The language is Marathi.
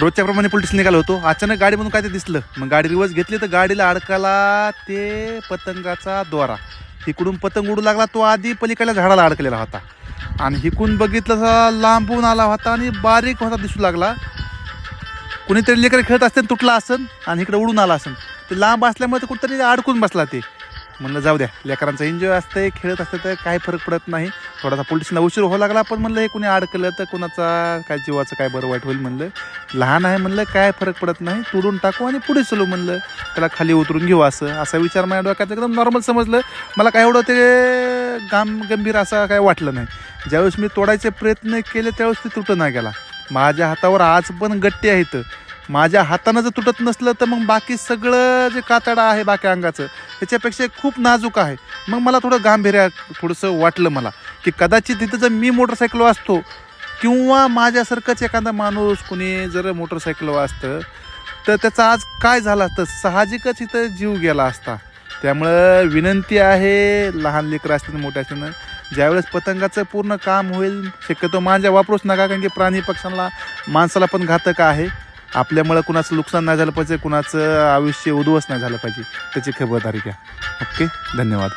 रोजच्या प्रमाणे पोलीस निघालो होतो. अचानक गाडीमधून काय ते दिसलं. मग गाडी रिवर्स घेतली तर गाडीला अडकला ते पतंगाचा द्वारा इकडून पतंग उडू लागला तो आधी पलीकडल्या झाडाला अडकलेला होता. आणि हिकून बघितलं तर लांबून आला होता आणि बारीक होता दिसू लागला. कुणीतरी लेकर खेळत असते तुटला असन आणि इकडे उडून आला असन. ते लांब असल्यामुळे ते कुठतरी अडकून बसला ते. म्हणलं जाऊ द्या लेकरांचा एन्जॉय असतंय खेळत असतं तर काही फरक पडत नाही. थोडासा पोलिसला उशीर व्हावं लागला. पण म्हणलं हे कुणी अडकलं तर कुणाचा काय जीवाचं काय बरं वाईट होईल? म्हणलं. लहान आहे म्हणलं काय फरक पडत नाही. तोडून टाकू आणि पुढे चलू म्हणलं. त्याला खाली उतरून घेऊ असं. असा विचार माझ्या डोक्यात एकदम नॉर्मल समजलं. मला काय एवढं ते गाम गंभीर असं काय वाटलं नाही. ज्यावेळेस मी तोडायचे प्रयत्न केले त्यावेळेस ते तुटं नाही गेला. माझ्या हातावर आज पण गट्टी आहेत. माझ्या हातानं जर तुटत नसलं तर मग बाकी सगळं जे कातडा आहे बाकी अंगाचं त्याच्यापेक्षा खूप नाजूक आहे. मग मला थोडं गांभीर्य थोडंसं वाटलं मला. की कदाचित तिथं जर मी मोटरसायकल असतो किंवा माझ्यासारखंच एखादा माणूस कुणी जर मोटरसायकल असतं तर त्याचा आज काय झालं असतं? साहजिकच इथं जीव गेला असता. त्यामुळं विनंती आहे लहान लेकरं असतील मोठ्या असतील ज्यावेळेस पतंगाचं पूर्ण काम होईल शक्यतो मांजा वापरूच नका कारण की प्राणी पक्ष्यांना माणसाला पण घातक आहे. आपल्यामुळं कुणाचं नुकसान नाही झालं पाहिजे कुणाचं आयुष्य उद्ध्वस्त नाही झालं पाहिजे. त्याची खबरदारी घ्या. ओके? धन्यवाद.